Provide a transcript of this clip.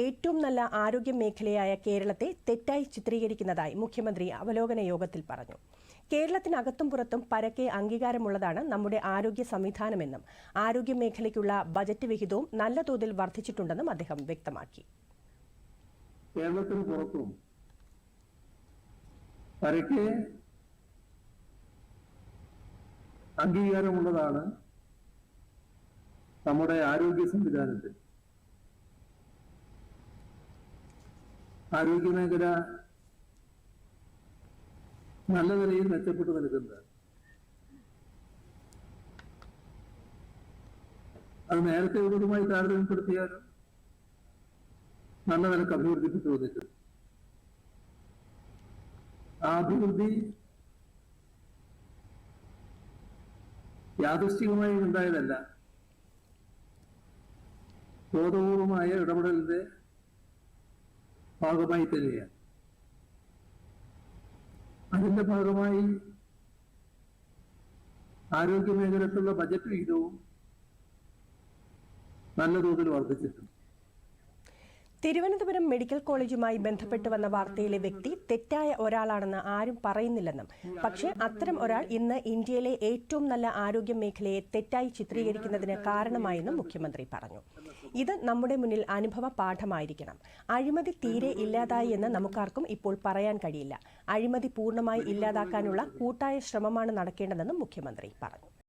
ഏറ്റവും നല്ല ആരോഗ്യ മേഖലയായ കേരളത്തെ തെറ്റായി ചിത്രീകരിക്കുന്നതായി മുഖ്യമന്ത്രി അവലോകന യോഗത്തിൽ പറഞ്ഞു. കേരളത്തിനകത്തും പുറത്തും പരക്കെ അംഗീകാരമുള്ളതാണ് നമ്മുടെ ആരോഗ്യ സംവിധാനമെന്നും ആരോഗ്യ മേഖലയ്ക്കുള്ള ബജറ്റ് വിഹിതവും നല്ല തോതിൽ വർദ്ധിച്ചിട്ടുണ്ടെന്നും അദ്ദേഹം വ്യക്തമാക്കി. കേരളത്തിന് പുറത്തും പരക്കെ അംഗീകാരമുള്ളതാണ് നമ്മുടെ ആരോഗ്യ സംവിധാനത്തിൽ ആരോഗ്യ മേഖല നല്ല നിലയിൽ മെച്ചപ്പെട്ടു നിൽക്കുന്നത്. അത് നേരത്തെ ഉള്ളതുമായി താരതമ്യപ്പെടുത്തിയാലും നല്ല നിലയ്ക്ക് അഭിവൃദ്ധിപ്പെട്ടു വന്നിട്ടുണ്ട്. ആ അഭിവൃദ്ധി യാദൃശ്ചികമായി ഉണ്ടായതല്ല. ബോധപൂർവമായ ഇടപെടലിന്റെ ഭാഗമായി തരികയാണ്. അതിന്റെ ഭാഗമായി ആരോഗ്യ മേഖലക്കുള്ള ബജറ്റ് വിഹിതവും നല്ല തോതിൽ വർദ്ധിച്ചിട്ടുണ്ട്. തിരുവനന്തപുരം മെഡിക്കൽ കോളേജുമായി ബന്ധപ്പെട്ട് വന്ന വാർത്തയിലെ വ്യക്തി തെറ്റായ ഒരാളാണെന്ന് ആരും പറയുന്നില്ലെന്നും പക്ഷേ അത്തരം ഒരാൾ ഇന്ന് ഇന്ത്യയിലെ ഏറ്റവും നല്ല ആരോഗ്യ മേഖലയെ തെറ്റായി ചിത്രീകരിക്കുന്നതിന് കാരണമായെന്നും മുഖ്യമന്ത്രി പറഞ്ഞു. ഇത് നമ്മുടെ മുന്നിൽ അനുഭവ പാഠമായിരിക്കണം. അഴിമതി തീരെ ഇല്ലാതായി എന്ന് നമുക്കാർക്കും ഇപ്പോൾ പറയാൻ കഴിയില്ല. അഴിമതി പൂർണമായി ഇല്ലാതാക്കാനുള്ള കൂട്ടായ ശ്രമമാണ് നടക്കേണ്ടതെന്നും മുഖ്യമന്ത്രി പറഞ്ഞു.